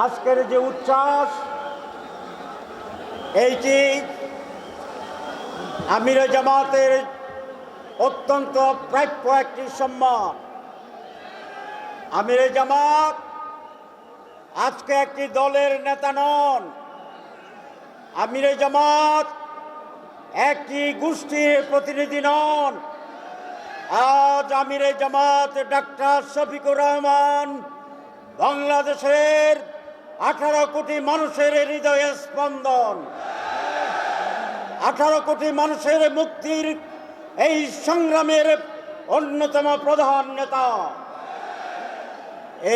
আজকের যে উচ্ছ্বাস, এইটি আমির জামাতের অত্যন্ত প্রাপ্য একটি সম্মান। আমির জামাত আজকে একটি দলের নেতা নন। আমির জামাত একটি গোষ্ঠীর প্রতিনিধি নন। আজ আমিরে জামাত ডাক্তার শফিকুর রহমান বাংলাদেশের আঠারো কোটি মানুষের হৃদয়ে স্পন্দন। আঠারো কোটি মানুষের মুক্তির এই সংগ্রামের অন্যতম প্রধান নেতা।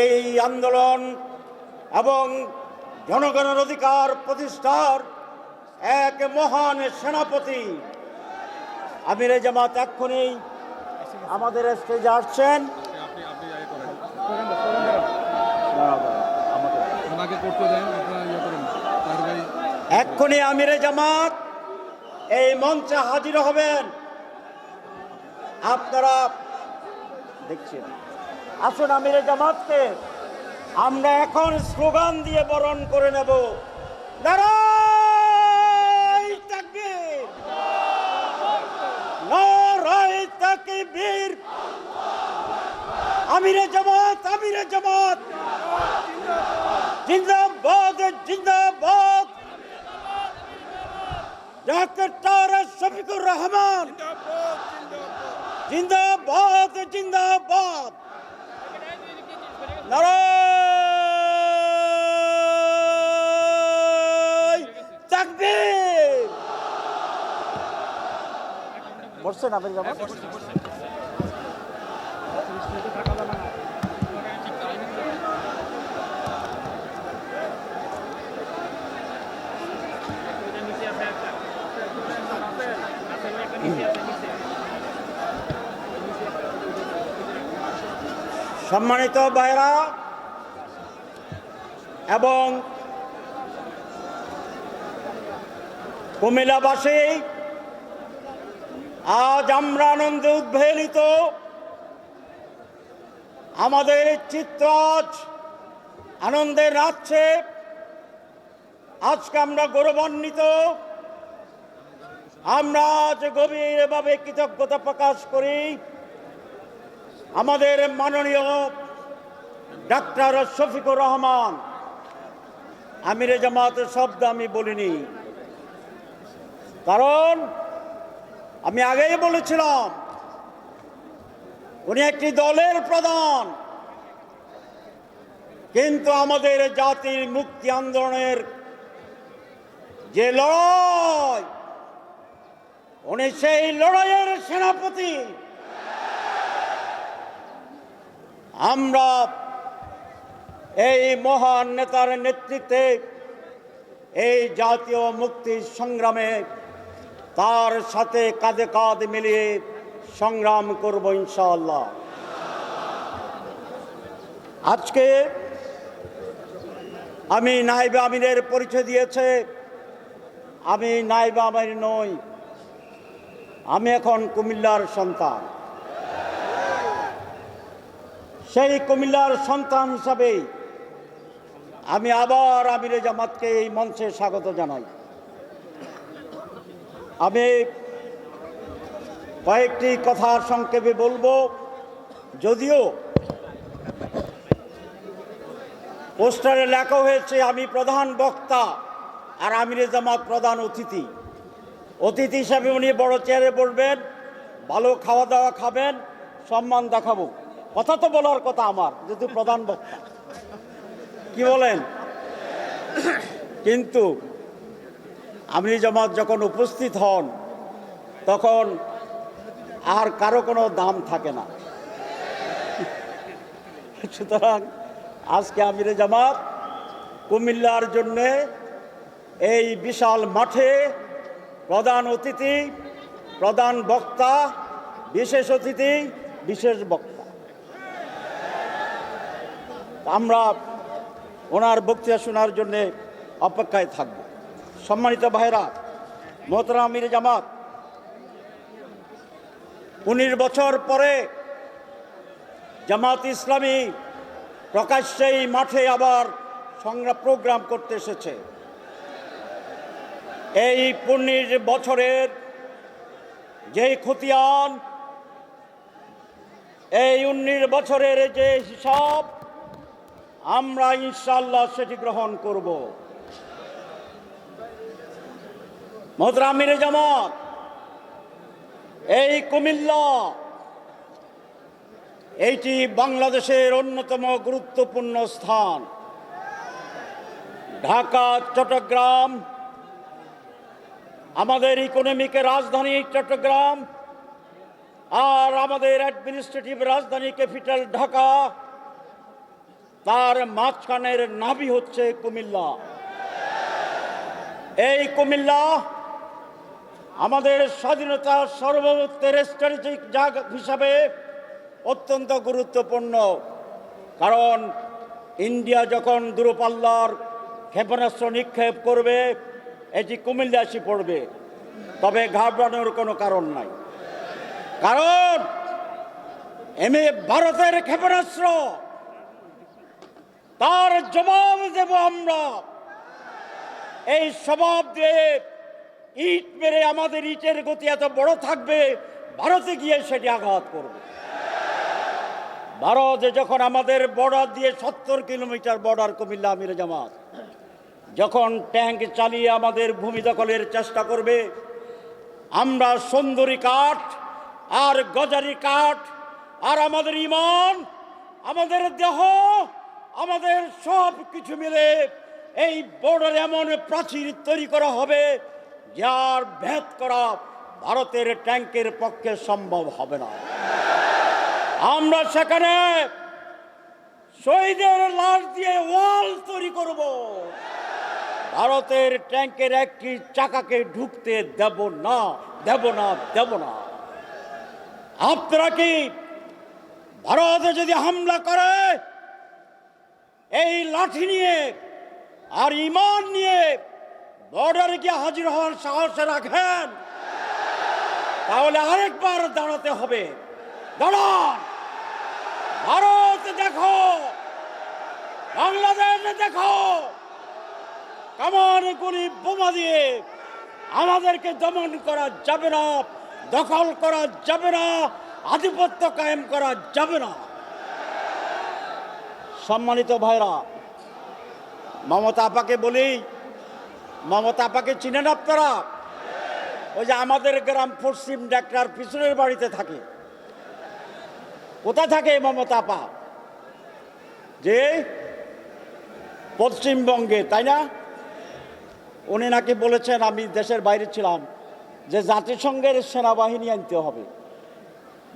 এই আন্দোলন এবং জনগণের অধিকার প্রতিষ্ঠার এক মহান সেনাপতি আমিরে জামাত এক্ষুনি আমাদের স্টেজে আসছেন। ইয়ে এক্ষুনি আমিরে জামাত, এই মঞ্চে হাজির হবেন। আপনারা দেখছেন। আসুন আমিরে জামাতকে, আমরা এখন স্লোগান দিয়ে বরণ করে নেব। নারায় তাকবীর! আমিরে জামাত আমিরে জামাত! জিন্দাবাদ জিন্দাবাদ। ডাক্তার শফিকুর রহমান। জিন্দাবাদ জিন্দাবাদ। তাকবীর। বসছেন আপনি সম্মানিত ভাইরা এবং কুমিল্লাবাসী, আজ আমরা আনন্দে উদ্বেলিত আমাদের চিত্ত আজ আনন্দের রাখছে আজকে আমরা গৌরবান্বিত। আমরা আজ গভীরভাবে কৃতজ্ঞতা প্রকাশ করি। আমাদের মাননীয় ডাক্তার শফিকুর রহমান, আমিরে জামাতের শব্দ আমি বলিনি। কারণ আমি আগেই বলেছিলাম, উনি একটি দলের প্রধান। কিন্তু আমাদের জাতির মুক্তি আন্দোলনের যে লড়াই, উনি সেই লড়াইয়ের সেনাপতি। আমরা এই মহান নেতার নেতৃত্বে এই জাতীয় মুক্তি সংগ্রামে তার সাথে কাঁধে কাঁধ মিলিয়ে সংগ্রাম করব ইনশাআল্লাহ। আজকে আমি নাইবে আমিরের পরিচয় দিয়েছে। আমি নাইবে আমির নই, আমি এখন কুমিল্লার সন্তান। সেই কুমিল্লার সন্তান হিসাবে আমি আবার আমিরে জামাতকে এই মঞ্চে স্বাগত জানাই। আমি কয়েকটি কথা সংক্ষেপে বলব, যদিও পোস্টারে লেখা হয়েছে, আমি প্রধান বক্তা আর আমিরে জামাত প্রধান অতিথি। অতিথি হিসাবে উনি বড় চেয়ারে বসবেন, ভালো খাওয়া দাওয়া খাবেন, সম্মান দেখাবো। কথা তো বলার কথা আমার, যেহেতু প্রধান বক্তা কি বলেন? কিন্তু আমির জামাত যখন উপস্থিত হন, তখন আর কারও কোনো দাম থাকে না। সুতরাং আজকে আমিরে জামাত কুমিল্লার জন্যে এই বিশাল মাঠে প্রধান অতিথি, প্রধান বক্তা, বিশেষ অতিথি, বিশেষ বক্তা। আমরা ওনার বক্তৃতা শোনার জন্যে অপেক্ষায় থাকব। সম্মানিত ভাইরা মোহতরা আমির জামাত, উনিশ বছর পরে জামাত ইসলামী প্রকাশ্যেই মাঠে আবার সংগ্রাম প্রোগ্রাম করতে এসেছে। এই পূর্ণির বছরের যে খতিয়ান, এই উনিশ বছরের যে হিসাব আমরা ইনশাল্লাহ সেটি গ্রহণ করব। মধুরামির জামাত, এই কুমিল্লা, এইটি বাংলাদেশের অন্যতম গুরুত্বপূর্ণ স্থান। ঢাকা, চট্টগ্রাম, আমাদের ইকোনমিকের রাজধানী চট্টগ্রাম, আর আমাদের অ্যাডমিনিস্ট্রেটিভ রাজধানী ক্যাপিটাল ঢাকা। তার মাঝখানের নাভি হচ্ছে কুমিল্লা। এই কুমিল্লা আমাদের স্বাধীনতা সর্বত্রের স্ট্র্যাটেজিক জায়গা হিসাবে অত্যন্ত গুরুত্বপূর্ণ। কারণ ইন্ডিয়া যখন দূরপাল্লার ক্ষেপণাস্ত্র নিক্ষেপ করবে, এটি কুমিল্লা এসে পড়বে। তবে ঘাবড়ানোর কোনো কারণ নাই। কারণ এমএ ভারতের ক্ষেপণাস্ত্র তার জবাব দেব আমরা। এই স্বভাব দিয়ে ইট মেরে আমাদের ইটের গতি এত বড় থাকবে, ভারতে গিয়ে সেটি আঘাত করবে। ভারত যখন আমাদের বর্ডার দিয়ে সত্তর কিলোমিটার বর্ডার কুমিল্লা আমির জামাত, যখন ট্যাঙ্ক চালিয়ে আমাদের ভূমি দখলের চেষ্টা করবে, আমরা সুন্দরী কাঠ আর গজারি কাঠ আর আমাদের ইমান, আমাদের দেহ আমাদের সব কিছু মিলে এই বর্ডার এমন প্রাচীর তৈরি করা হবে যার ভেদ করা ভারতের ট্যাঙ্কের পক্ষে সম্ভব হবে না। আমরা সেখানে শহীদের লাশ দিয়ে ওয়াল তৈরি করব। ভারতের ট্যাঙ্কের একটি চাকাকে ঢুকতে দেব না দেব না দেব না। আপনারা কি ভারতে যদি হামলা করে এই লাঠি নিয়ে আর ইমান নিয়ে বর্ডারে গিয়ে হাজির হওয়ার সাহস রাখেন। তাহলে আরেকবার দাঁড়াতে হবে। দাঁড়ান। ভারত দেখো। বাংলাদেশ দেখো। কামান গুলি বোমা দিয়ে আমাদেরকে দমন করা যাবে না, দখল করা যাবে না, আধিপত্য কায়েম করা যাবে না। সম্মানিত ভাইরা, মমতা আপাকে বলি, মমতা আপাকে চিনেন আপনারা? ওই যে আমাদের গ্রাম পশ্চিম ডাক্তার পিছনের বাড়িতে থাকে। কোথায় থাকে মমতা আপা? যে পশ্চিমবঙ্গে, তাই না? উনি নাকি বলেছেন, আমি দেশের বাইরে ছিলাম, যে জাতিসংঘের সেনাবাহিনী আনতে হবে।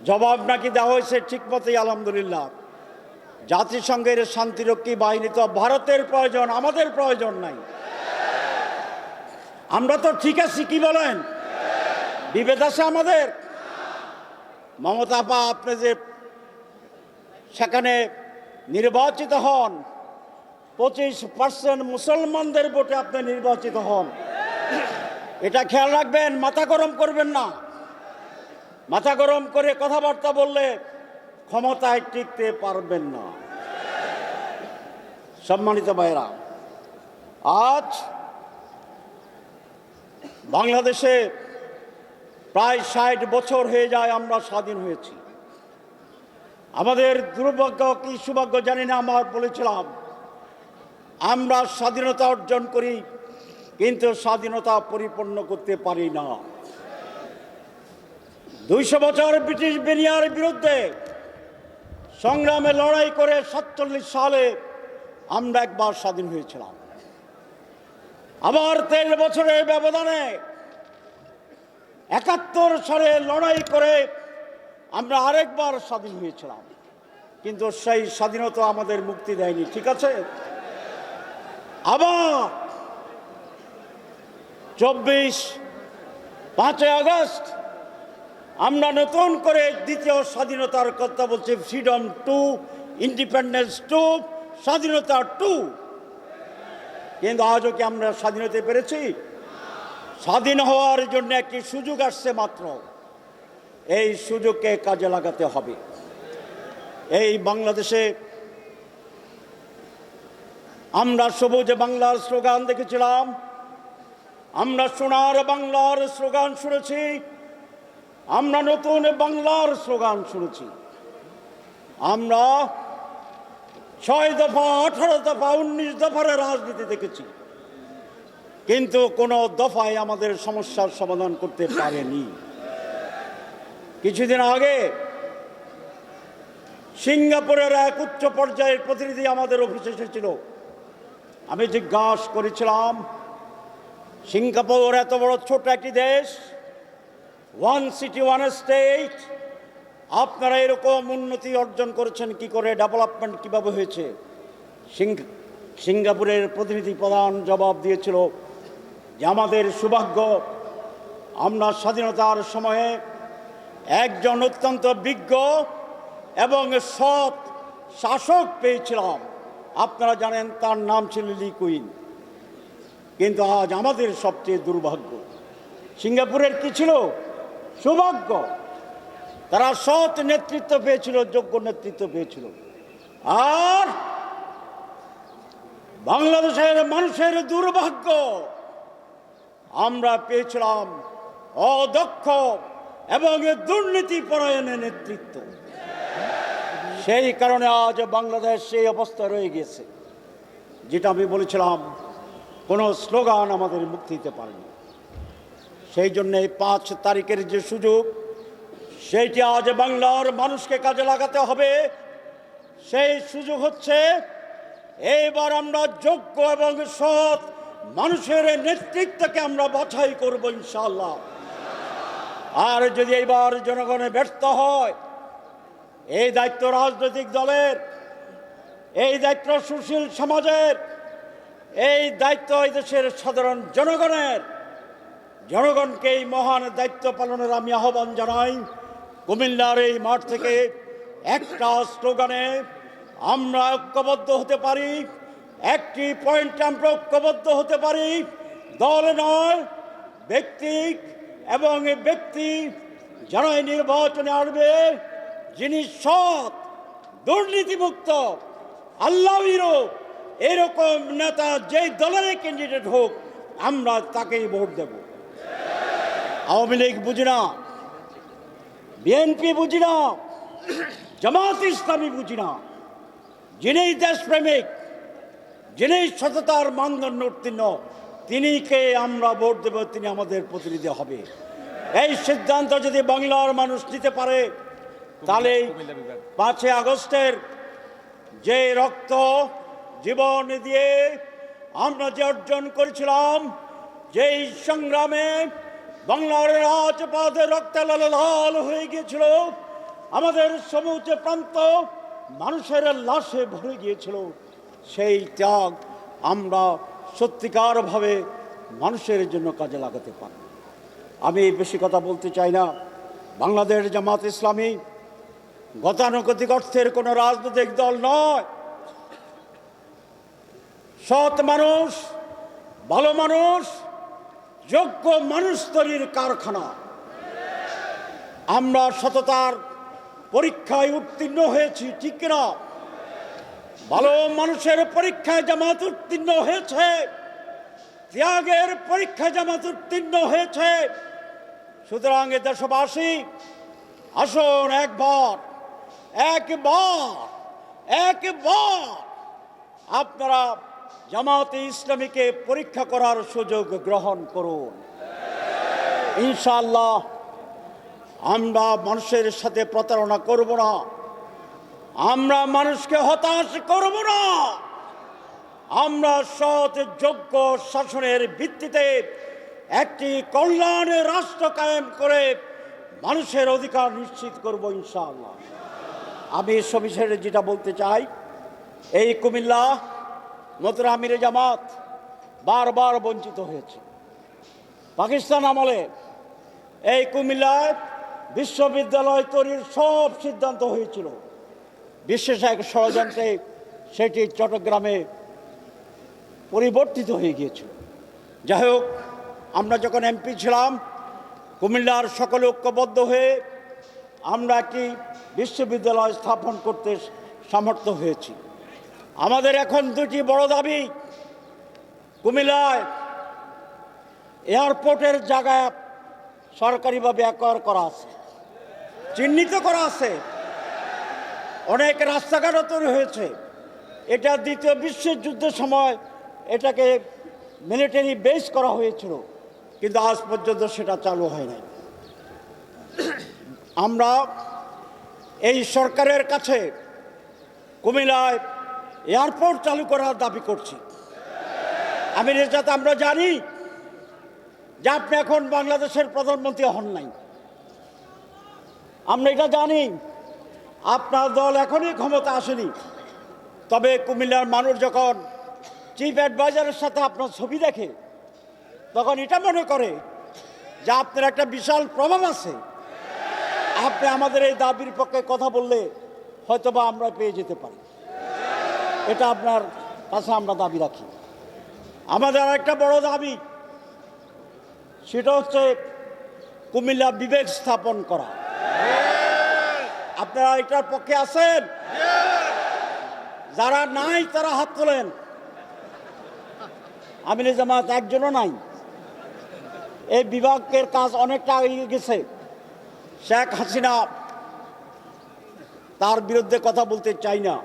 জবাব নাকি দেওয়া হয়েছে ঠিক মতোই আলহামদুলিল্লাহ। জাতিসংঘের শান্তিরক্ষী বাহিনী তো ভারতের প্রয়োজন, আমাদের প্রয়োজন নাই। আমরা তো ঠিক আছি, কি বলেন? বিভেদ আছে আমাদের? মমতা আপা, আপনি যে সেখানে নির্বাচিত হন, পঁচিশ পার্সেন্ট মুসলমানদের ভোটে আপনি নির্বাচিত হন। এটা খেয়াল রাখবেন, মাথা গরম করবেন না। মাথা গরম করে কথাবার্তা বললে ক্ষমতায় টিকতে পারবেন না। সম্মানিত ভাইরা আজ বাংলাদেশে প্রায় ষাট বছর হয়ে যায় আমরা স্বাধীন হয়েছি। আমাদের দুর্ভাগ্য কি সৌভাগ্য জানি না, আমার বলেছিলাম, আমরা স্বাধীনতা অর্জন করি, কিন্তু স্বাধীনতা পরিপূর্ণ করতে পারি না। দুইশো বছর ব্রিটিশ বেনিয়ার বিরুদ্ধে সংগ্রামে লড়াই করে সাতচল্লিশ সালে আমরা একবার স্বাধীন হয়েছিলাম। আবার তেইশ বছরের ব্যবধানে একাত্তর সালে লড়াই করে আমরা আরেকবার স্বাধীন হয়েছিলাম। কিন্তু সেই স্বাধীনতা আমাদের মুক্তি দেয়নি, ঠিক আছে? আবার চব্বিশ পাঁচই আগস্ট আমরা নতুন করে দ্বিতীয় স্বাধীনতার কথা বলছি ফ্রিডম টু ইন্ডিপেন্ডেন্স টু স্বাধীনতা টু কিন্তু আজও কি আমরা স্বাধীন হতে পেরেছি? স্বাধীন হওয়ার জন্য একটি সুযোগ আসছে মাত্র। এই সুযোগকে কাজে লাগাতে হবে। এই বাংলাদেশে আমরা সবুজ বাংলার স্লোগান দেখেছিলাম। আমরা সোনার বাংলার স্লোগান শুনেছি। আমরা নতুন বাংলার স্লোগান শুনেছি। আমরা ছয় দফা, আঠারো দফা, উনিশ দফার রাজনীতি দেখেছি। কিন্তু কোনো দফায় আমাদের সমস্যার সমাধান করতে পারেনি। কিছুদিন আগে সিঙ্গাপুরের এক উচ্চ পর্যায়ের প্রতিনিধি আমাদের অফিসে এসেছিল। আমি জিজ্ঞাসা করেছিলাম, সিঙ্গাপুর এত বড় ছোট একটি দেশ ওয়ান সিটি ওয়ান স্টেট আপনারা এরকম উন্নতি অর্জন করেছেন কি করে? ডেভেলপমেন্ট কীভাবে হয়েছে? সিঙ্গাপুরের প্রতিনিধি প্রধান জবাব দিয়েছিল যে আমাদের সৌভাগ্য, আমরা স্বাধীনতার সময়ে একজন অত্যন্ত বিজ্ঞ এবং সৎ শাসক পেয়েছিলাম। আপনারা জানেন তার নাম ছিল লি কুইন। কিন্তু আজ আমাদের সবচেয়ে দুর্ভাগ্য, সিঙ্গাপুরের কি ছিল? সৌভাগ্য। তারা সৎ নেতৃত্ব পেয়েছিল, যোগ্য নেতৃত্ব পেয়েছিল। আর বাংলাদেশের মানুষের দুর্ভাগ্য, আমরা পেয়েছিলাম অদক্ষ এবং দুর্নীতি পরায়ণের নেতৃত্ব। সেই কারণে আজ বাংলাদেশ সেই অবস্থা রয়ে গেছে যেটা আমি বলেছিলাম, কোনো স্লোগান আমাদের মুক্তি দিতে পারেনি। সেই জন্য এই পাঁচ তারিখের যে সুযোগ, সেইটি আজ বাংলার মানুষকে কাজে লাগাতে হবে। সেই সুযোগ হচ্ছে, এইবার আমরা যোগ্য এবং সৎ মানুষের নেতৃত্বকে আমরা বাছাই করব ইনশাল্লাহ আর যদি এইবার জনগণে ব্যর্থ হয়, এই দায়িত্ব রাজনৈতিক দলের, এই দায়িত্ব সুশীল সমাজের, এই দায়িত্ব এই দেশের সাধারণ জনগণের জনগণকে এই মহান দায়িত্ব পালনের আমি আহ্বান জানাই। কুমিল্লার এই মাঠ থেকে একটা স্লোগানে আমরা ঐক্যবদ্ধ হতে পারি, একটি পয়েন্টে আমরা ঐক্যবদ্ধ হতে পারি। দল নয়, ব্যক্তি এবং ব্যক্তি যারা এই নির্বাচনে আসবে, যিনি সৎ, দুর্নীতিমুক্ত, আল্লাহরও এরকম নেতা যেই দলের ক্যান্ডিডেট হোক, আমরা তাকেই ভোট দেব। আওয়ামী লীগ বুঝি না, বিএনপি বুঝি না, জামাত ইসলামী বুঝি না। যিনি দেশপ্রেমিক যিনি সততার মানদণ্ড উত্তীর্ণ তিনিকে আমরা ভোট দেব, তিনি আমাদের প্রতিনিধি হবে। এই সিদ্ধান্ত যদি বাংলার মানুষ নিতে পারে, তাহলে পাঁচই আগস্টের যে রক্ত জীবন দিয়ে আমরা যে অর্জন করেছিলাম, যেই সংগ্রামে বাংলার রাজপথে রক্তে লাল লাল হয়ে গিয়েছিল। আমাদের সমুদ্র প্রান্ত মানুষের লাশে ভরে গিয়েছিল। সেই ত্যাগ আমরা সত্যিকারভাবে মানুষের জন্য কাজে লাগাতে পারি। আমি বেশি কথা বলতে চাই না। বাংলাদেশ জামাত ইসলামী গতানুগতিক অর্থের কোনো রাজনৈতিক দল নয়। সৎ মানুষ, ভালো মানুষ যোগ্য মানুষ তৈরির কারখানা। আমরা সততার পরীক্ষায় উত্তীর্ণ হয়েছি, ঠিক কিনা? ভালো মানুষের পরীক্ষায় জামাত উত্তীর্ণ হয়েছে, ত্যাগের পরীক্ষায় জামাত উত্তীর্ণ হয়েছে। সুতরাং এ দেশবাসী, আসুন একবার একবার একবার আপনারা জামাতে ইসলামীকে পরীক্ষা করার সুযোগ গ্রহণ করুন। ইনশাল্লাহ আমরা মানুষের সাথে প্রতারণা করব না। আমরা মানুষকে হতাশ করব না। আমরা সৎ, যোগ্য শাসনের ভিত্তিতে একটি কল্যাণের রাষ্ট্র কায়েম করে মানুষের অধিকার নিশ্চিত করব ইনশাআল্লাহ। আমি সবিশেষে যেটা বলতে চাই, এই কুমিল্লা নতুন আমিরে জামাত বারবার বঞ্চিত হয়েছে। পাকিস্তান আমলে এই কুমিল্লায় বিশ্ববিদ্যালয় তৈরির সব সিদ্ধান্ত হয়েছিল। বিশেষ এক ষড়যন্ত্রে সেটি চট্টগ্রামে পরিবর্তিত হয়ে গিয়েছিল। যাই হোক, আমরা যখন এমপি ছিলাম, কুমিল্লার সকলে ঐক্যবদ্ধ হয়ে আমরা একটি বিশ্ববিদ্যালয় স্থাপন করতে সামর্থ্য হয়েছি। আমাদের এখন দুটি বড় দাবি। কুমিল্লায় এয়ারপোর্টের জায়গায় সরকারিভাবে অ্যাকোয়ার করা আছে। চিহ্নিত করা আছে। অনেক রাস্তাঘাটও তৈরি হয়েছে। এটা দ্বিতীয় বিশ্বযুদ্ধের সময় এটাকে মিলিটারি বেস করা হয়েছিল। কিন্তু আজ পর্যন্ত সেটা চালু হয় নাই। আমরা এই সরকারের কাছে কুমিল্লায় এয়ারপোর্ট চালু করার দাবি করছি। আমি যাতে আমরা জানি যে আপনি এখন বাংলাদেশের প্রধানমন্ত্রী হন নাই। আমরা এটা জানি, আপনার দল এখনই ক্ষমতা আসেনি। তবে কুমিল্লার মানুষ যখন চিফ অ্যাডভাইজারের সাথে আপনার ছবি দেখে, তখন এটা মনে করে যে আপনার একটা বিশাল প্রভাব আছে। আপনি আমাদের এই দাবির পক্ষে কথা বললে হয়তোবা আমরা পেয়ে যেতে পারি। এটা আপনার কাছে আমরা দাবি রাখি। আমাদের আরেকটা বড় দাবি, সেটা হচ্ছে কুমিল্লা বিবেক স্থাপন করা। আপনারা এটার পক্ষে আছেন? যারা নাই, তারা হাত তোলেন। আমির জামাত একজনও নাই। এই বিভাগের কাজ অনেকটা এগিয়ে গেছে। শেখ হাসিনা তার বিরুদ্ধে কথা বলতে চাই না।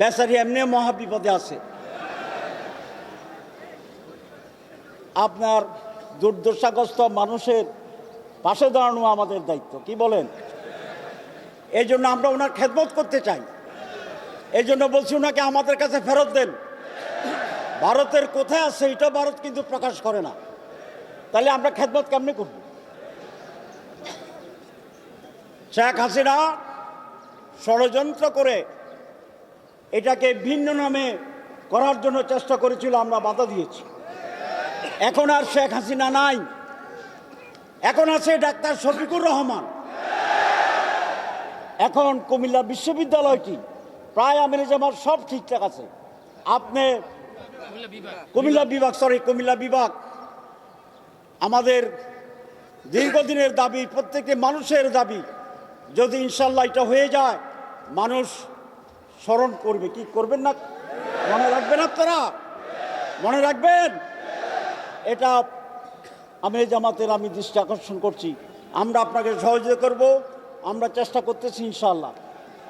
বেচারি এমনি মহা বিপদে আছে। আপনার দুর্দশাগ্রস্ত মানুষের পাশে দাঁড়ানো আমাদের দায়িত্ব, কি বলেন? এই জন্য আমরা ওনার খেদমত করতে চাই। এই জন্য বলছি ওনাকে আমাদের কাছে ফেরত দেন। ভারতের কোথায় আছে এটা ভারত কিন্তু প্রকাশ করে না। তাহলে আমরা খেদমত কেমনি করব? শেখ হাসিনা ষড়যন্ত্র করে এটাকে ভিন্ন নামে করার জন্য চেষ্টা করেছিল, আমরা বাধা দিয়েছি। এখন আর শেখ হাসিনা নাই। এখন আছে ডাক্তার শফিকুর রহমান। এখন কুমিল্লা বিশ্ববিদ্যালয়টি, প্রায় আমির জামার সব ঠিকঠাক আছে। আপনি কুমিল্লা বিভাগ সরি কুমিল্লা বিভাগ। আমাদের দীর্ঘদিনের দাবি, প্রত্যেকটি মানুষের দাবি, যদি ইনশাল্লাহ এটা হয়ে যায়, মানুষ স্মরণ করবে। কি করবেন না? মনে রাখবেন আপনারা? মনে রাখবেন? এটা আমি জামাতের আমি দৃষ্টি আকর্ষণ করছি। আমরা আপনাকে সহযোগিতা করব। আমরা চেষ্টা করতেছি ইনশাল্লাহ